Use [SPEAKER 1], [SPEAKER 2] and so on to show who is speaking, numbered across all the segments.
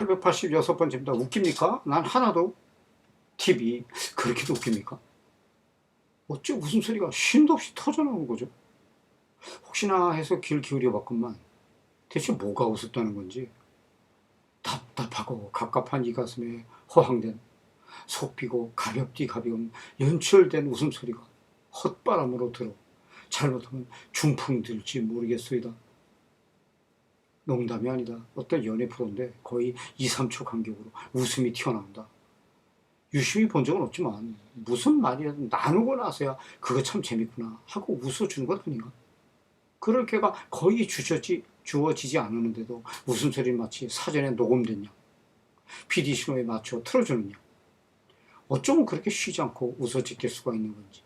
[SPEAKER 1] 886번째입니다. 웃깁니까? 난 하나도 TV 그렇게도 웃깁니까? 어째 웃음소리가 쉼도 없이 터져나오는 거죠? 혹시나 해서 귀를 기울여 봤건만 대체 뭐가 웃었다는 건지 답답하고 갑갑한 이 가슴에 허황된 속 비고 가볍디 가벼운 연출된 웃음소리가 헛바람으로 들어 잘못하면 중풍 들지 모르겠소이다. 농담이 아니다. 어떤 연애 프로인데 거의 2, 3초 간격으로 웃음이 튀어나온다. 유심히 본 적은 없지만 무슨 말이라도 나누고 나서야 그거 참 재밌구나 하고 웃어주는 것 아닌가? 그럴 게가 거의 주저지, 주어지지 않았는데도 웃음소리는 마치 사전에 녹음됐냐? PD 신호에 맞춰 틀어주느냐? 어쩌면 그렇게 쉬지 않고 웃어 지킬 수가 있는 건지.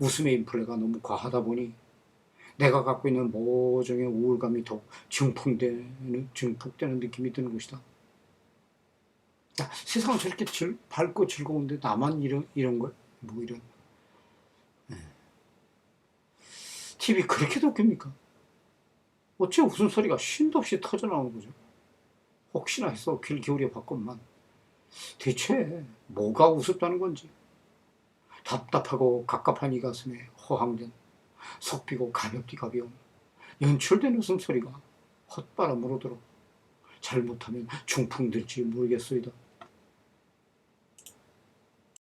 [SPEAKER 1] 웃음의 인플레가 너무 과하다 보니 내가 갖고 있는 모종의 우울감이 더욱 증폭되는, 증폭되는 느낌이 드는 것이다. 야, 세상은 저렇게 즐, 밝고 즐거운데 나만 이런, 이런 걸? 뭐 이런. TV 그렇게도 웃깁니까? 어째 웃음소리가 쉼도 없이 터져나오는 거죠? 혹시나 해서 귀를 기울여 봤건만 대체 뭐가 우습다는 건지 답답하고 갑갑한 이 가슴에 허황된 속비고 가볍디 가벼운 연출된 웃음소리가 헛바람으로 들어 잘못하면 중풍 들지 모르겠소이다.